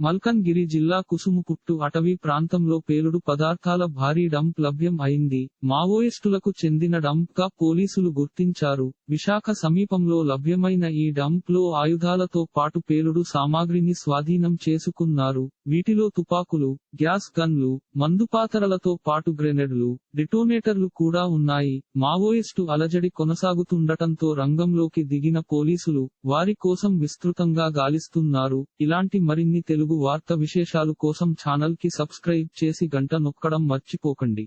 మల్కన్గిరి జిల్లా కుసుముపుట్టు అటవీ ప్రాంతంలో పేలుడు పదార్థాల భారీ డంప్ లభ్యం అయింది. మావోయిస్టులకు చెందిన డంప్గా పోలీసులు గుర్తించారు. విశాఖ సమీపంలో లభ్యమైన ఈ డంప్లో ఆయుధాలతో పాటు పేలుడు సామాగ్రిని స్వాధీనం చేసుకున్నారు. వీటిలో తుపాకులు గ్యాస్ గన్లు మందుపాతరలతో పాటు గ్రెనెడ్లు డిటోనేటర్లు కూడా ఉన్నాయి. మావోయిస్టు అలజడి కొనసాగుతుండటంతో రంగంలోకి దిగిన పోలీసులు వారి కోసం విస్తృతంగా గాలిస్తున్నారు. ఇలాంటి మరిన్ని తెలుగు వార్త విశేషాలు కోసం ఛానల్కి సబ్స్క్రైబ్ చేసి గంట నొక్కడం మర్చిపోకండి.